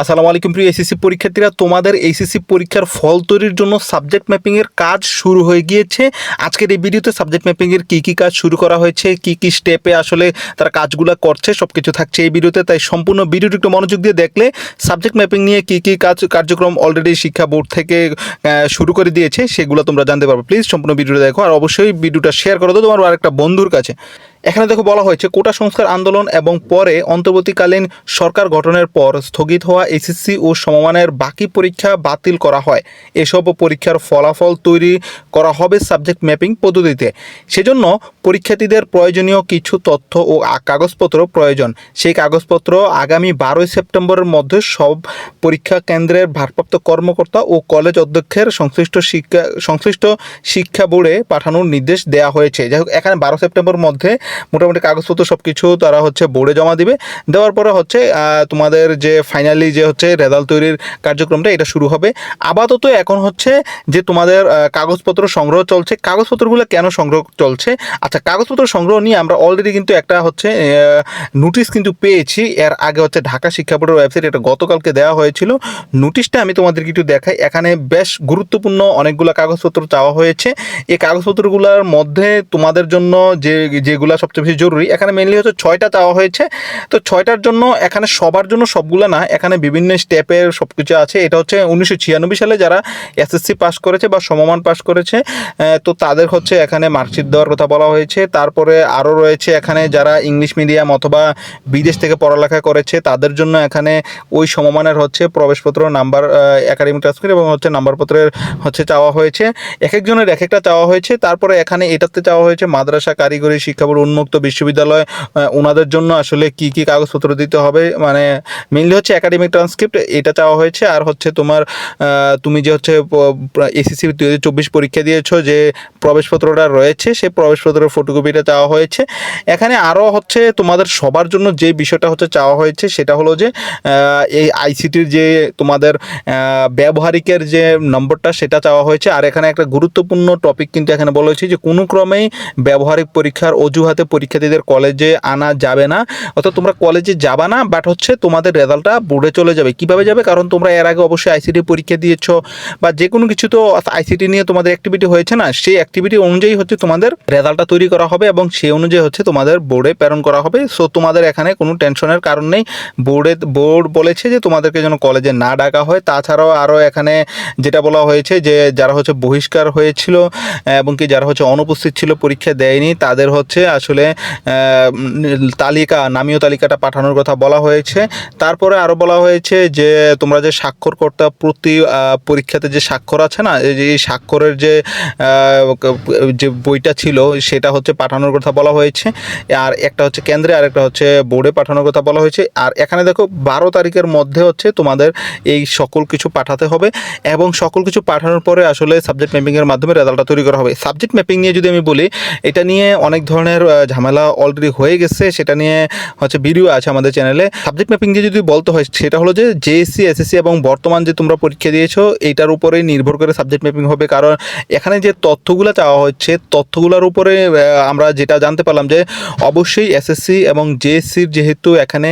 আসসালামু আলাইকুম প্রিয় এসএসসি পরীক্ষার্থীরা, তোমাদের এইচএসসি পরীক্ষার ফল তৈরির জন্য সাবজেক্ট ম্যাপিংয়ের কাজ শুরু হয়ে গিয়েছে। আজকের এই ভিডিওতে সাবজেক্ট ম্যাপিংয়ের কী কী কাজ শুরু করা হয়েছে, কী কী স্টেপে আসলে তারা কাজগুলো করছে সব কিছু থাকছে এই ভিডিওতে। তাই সম্পূর্ণ ভিডিওটি একটু মনোযোগ দিয়ে দেখলে সাবজেক্ট ম্যাপিং নিয়ে কী কী কাজ, কার্যক্রম অলরেডি শিক্ষা বোর্ড থেকে শুরু করে দিয়েছে, সেগুলো তোমরা জানতে পারবে। প্লিজ সম্পূর্ণ ভিডিওটা দেখো আর অবশ্যই ভিডিওটা শেয়ার করো তো তোমার আরেকটা বন্ধুর কাছে। এখানে দেখো বলা হয়েছে, কোটা সংস্কার আন্দোলন এবং পরে অন্তর্বর্তীকালীন সরকার গঠনের পর স্থগিত হওয়া এসএসসি ও সমমানের বাকি পরীক্ষা বাতিল করা হয়। এসব পরীক্ষার ফলাফল তৈরি করা হবে সাবজেক্ট ম্যাপিং পদ্ধতিতে। সেজন্য পরীক্ষার্থীদের প্রয়োজনীয় কিছু তথ্য ও কাগজপত্র প্রয়োজন। সেই কাগজপত্র আগামী বারোই সেপ্টেম্বরের মধ্যে সব পরীক্ষা কেন্দ্রের ভারপ্রাপ্ত কর্মকর্তা ও কলেজ অধ্যক্ষের সংশ্লিষ্ট শিক্ষা সংশ্লিষ্ট শিক্ষা বোর্ডে পাঠানোর নির্দেশ দেওয়া হয়েছে। যাই হোক, এখানে বারো সেপ্টেম্বর মধ্যে মোটামুটি কাগজপত্র সব কিছু তারা হচ্ছে বোর্ডে জমা দিবে। দেওয়ার পরে হচ্ছে তোমাদের যে ফাইনালি যে হচ্ছে রেজাল্ট তৈরির কার্যক্রমটা এটা শুরু হবে। আপাতত এখন হচ্ছে যে তোমাদের কাগজপত্র সংগ্রহ চলছে। কাগজপত্রগুলো কেন সংগ্রহ চলছে? আচ্ছা কাগজপত্র সংগ্রহ নিয়ে আমরা অলরেডি কিন্তু একটা হচ্ছে নোটিশ কিন্তু পেয়েছি। এর আগে হচ্ছে ঢাকা শিক্ষা বোর্ডের ওয়েবসাইট এটা গতকালকে দেওয়া হয়েছিল। নোটিশটা আমি তোমাদেরকে একটু দেখাই। এখানে বেশ গুরুত্বপূর্ণ অনেকগুলো কাগজপত্র চাওয়া হয়েছে। এই কাগজপত্রগুলোর মধ্যে তোমাদের জন্য যে, যেগুলো সবচেয়ে বেশি জরুরি, এখানে মেনলি হচ্ছে ছয়টা চাওয়া হয়েছে। তো ছয়টার জন্য এখানে সবার জন্য সবগুলো না, এখানে বিভিন্ন স্টেপের সব কিছু আছে। এটা হচ্ছে উনিশশো ছিয়ানব্বই সালে যারা এসএসসি পাস করেছে বা সমমান পাস করেছে তো তাদের হচ্ছে এখানে মার্কশিট দেওয়ার কথা বলা হয়েছে। তারপরে আরও রয়েছে এখানে যারা ইংলিশ মিডিয়াম অথবা বিদেশ থেকে পড়ালেখা করেছে, তাদের জন্য এখানে ওই সমমানের হচ্ছে প্রবেশপত্র, নাম্বার একাডেমিক ট্রান্সক্রিপ্ট এবং হচ্ছে নাম্বারপত্রের হচ্ছে চাওয়া হয়েছে। এক একজনের এক একটা চাওয়া হয়েছে। তারপরে এখানে এটাতে চাওয়া হয়েছে মাদ্রাসা কারিগরি শিক্ষা বোর্ড উন্মুক্ত বিশ্ববিদ্যালয় ওনাদের জন্য আসলে কি কি কাগজপত্র দিতে হবে মানে মেনলি হচ্ছে একাডেমিক ট্রান্সক্রিপ্ট এটা চাওয়া হয়েছে। আর হচ্ছে তোমার তুমি যে হচ্ছে এসএসসি চব্বিশ পরীক্ষা দিয়েছ, যে প্রবেশপত্রটা রয়েছে সেই প্রবেশপত্রের ফটোকপিটা চাওয়া হয়েছে। এখানে আরও হচ্ছে তোমাদের সবার জন্য যে বিষয়টা হচ্ছে চাওয়া হয়েছে, সেটা হলো যে এই আইসিটির যে তোমাদের ব্যবহারিকের যে নম্বরটা, সেটা চাওয়া হয়েছে। আর এখানে একটা গুরুত্বপূর্ণ টপিক কিন্তু এখানে বলা হয়েছে যে, কোনো ক্রমেই ব্যবহারিক পরীক্ষার অজুহাতে পরীক্ষার্থীদের কলেজে আনা যাবে না। অর্থাৎ তোমরা কলেজে যাবা না বাট হচ্ছে তোমাদের রেজাল্টটা বোর্ডে চলে যাবে। কীভাবে যাবে? কারণ তোমরা এর আগে অবশ্যই আইসিটি পরীক্ষা দিয়েছ, বা যে কোনো কিছু তো আইসিটি নিয়ে তোমাদের অ্যাক্টিভিটি হয়েছে না, সেই অ্যাক্টিভিটি অনুযায়ী হচ্ছে তোমাদের রেজাল্টটা তৈরি করা হবে এবং সেই অনুযায়ী হচ্ছে তোমাদের বোর্ডে প্রেরণ করা হবে। সো তোমাদের এখানে কোনো টেনশনের কারণ নেই। বোর্ডে, বোর্ড বলেছে যে তোমাদেরকে যেন কলেজে না ডাকা হয়। তাছাড়াও আরও এখানে যেটা বলা হয়েছে যে, যারা হচ্ছে বহিষ্কার হয়েছিল এবং কি যারা হচ্ছে অনুপস্থিত ছিল, পরীক্ষা দেয়নি, তাদের হচ্ছে আসলে তালিকা, নামীয় তালিকাটা পাঠানোর কথা বলা হয়েছে। তারপরে আরও বলা হয়েছে যে, তোমরা যে স্বাক্ষরকর্তা প্রতি পরীক্ষাতে যে স্বাক্ষর আছে না, এই স্বাক্ষরের যে যে বইটা ছিল, সেটা হচ্ছে পাঠানোর কথা বলা হয়েছে, আর একটা হচ্ছে কেন্দ্রে, আর একটা হচ্ছে বোর্ডে পাঠানোর কথা বলা হয়েছে। আর এখানে দেখো, বারো তারিখের মধ্যে হচ্ছে তোমাদের এই সকল কিছু পাঠাতে হবে এবং সকল কিছু পাঠানোর পরে আসলে সাবজেক্ট ম্যাপিংয়ের মাধ্যমে রেজাল্টটা তৈরি করা হবে। সাবজেক্ট ম্যাপিং নিয়ে যদি আমি বলি, এটা নিয়ে অনেক ধরনের ঝামেলা অলরেডি হয়ে গেছে। সেটা নিয়ে হচ্ছে ভিডিও আছে আমাদের চ্যানেলে সাবজেক্ট ম্যাপিং নিয়ে যদি বলতে হয়, সেটা হলো যে জেএসসি এসএসসি এবং বর্তমান যে তোমরা পরীক্ষা দিয়েছ, এইটার উপরেই নির্ভর করে সাবজেক্ট ম্যাপিং হবে। কারণ এখানে যে তথ্যগুলো চাওয়া হচ্ছে, তথ্যগুলোর উপরে আমরা যেটা জানতে পারলাম যে অবশ্যই এসএসসি এবং জেএসসির যেহেতু এখানে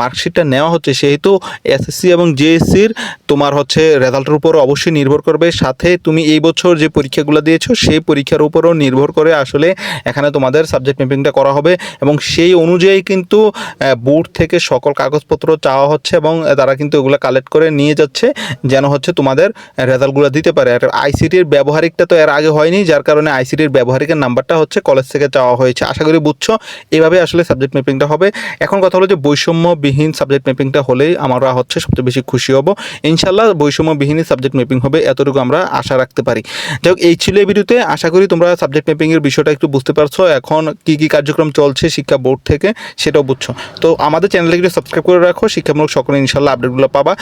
মার্কশিটটা নেওয়া হচ্ছে, সেহেতু এসএসসি এবং জেএসসির তোমার হচ্ছে রেজাল্টের উপর অবশ্যই নির্ভর করবে। সাথে তুমি এই বছর যে পরীক্ষাগুলো দিয়েছ, সেই পরীক্ষার উপরও নির্ভর করে আসলে এখানে তোমাদের সাবজেক্ট ম্যাপিংটা করা হবে এবং সেই অনুযায়ী কিন্তু বোর্ড থেকে সকল কাগজপত্র চাওয়া হচ্ছে এবং তারা কিন্তু এগুলো কালেক্ট করে নিয়ে যাচ্ছে, যেন হচ্ছে তোমাদের রেজাল্টগুলো দিতে পারে। আর আইসিটির ব্যবহারিকটা তো এর আগে হয়নি, যার কারণে আইসিটির ব্যবহারিকের নাম্বারটা হচ্ছে কলেজ থেকে চাওয়া হয়েছে। আশা করি বুঝছ, এভাবে আসলে সাবজেক্ট ম্যাপিংটা হবে। এখন কথা হলো যে, বৈষম্যবিহীন সাবজেক্ট ম্যাপিংটা হলেই আমরা হচ্ছে সবচেয়ে বেশি খুশি হব। ইনশাল্লাহ বৈষম্যবিহীন সাবজেক্ট ম্যাপিং হবে, এতটুকু আমরা আশা রাখতে পারি। যাই হোক এই ছিল এই ভিডিওতে। আশা করি তোমরা সাবজেক্ট ম্যাপিংয়ের বিষয়টা একটু বুঝতে পারছ। এখন কি কি কার্যক্রম চলছে শিক্ষা বোর্ড থেকে, সেটাও বুঝছ। তো আমাদের চ্যানেলকে একটু সাবস্ক্রাইব করে রাখো, শিক্ষামূলক সকলে ইনশাল্লাহ আপডেটগুলো পাবা।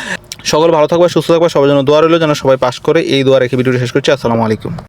সকল ভালো থাকবা, সুস্থ থাকবা, সবার জন্য দোয়া রইল, যেন সবাই পাস করে এই দোয়া রেখে ভিডিওটি শেষ করছি। আসসালামু আলাইকুম।